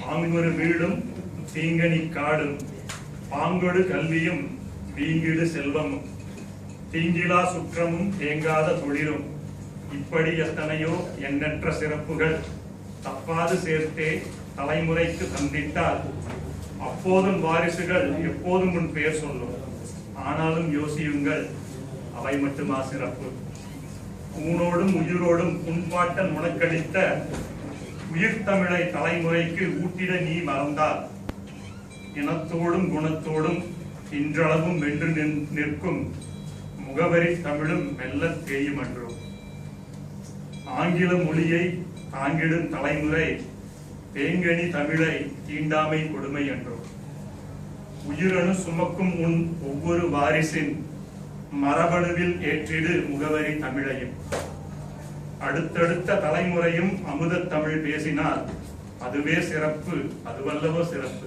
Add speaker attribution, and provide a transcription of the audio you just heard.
Speaker 1: பாங்குரு வீடும் தீங்கனி காடும் பாங்கொடு கல்வியும் வீங்கிடு செல்வமும். தீங்கிலா சுற்றமும் தேங்காத தொழிலும். இப்படி எத்தனையோ எண்ணற்ற சிறப்புகள் தப்பாது சேர்த்தே தலைமுறைக்கு தந்திட்டால் அப்போதும் வாரிசுகள் எப்போதும் உன் பெயர் சொல்லும். ஆனாலும் யோசியுங்கள் அவை மட்டுமா சிறப்பு? ஊனோடும் உயிரோடும் உன்பாட்டன் உனக்களித்த உயிர்த்தமிழை தலைமுறைக்கு ஊட்டிட நீ மறந்தால். இனத்தோடும் குணத்தோடும் இன்றளவும் வென்று நின்- நிற்கும் முகவரி தமிழும் மெல்ல தேயும் என்றும் ஆங்கில மொழியை தாங்கிடும் தலைமுறை தேங்கனி தமிழை தீண்டாமை கொடுமை என்றும் உயிரணு சுமக்கும் உன் ஒவ்வொரு வாரிசின் மரபணுவில் ஏற்றிடு முகவரி தமிழையும். அடுத்தடுத்த தலைமுறையும் அமுதத் தமிழ் பேசினால் அதுவே சிறப்பு அதுவல்லவோ சிறப்பு.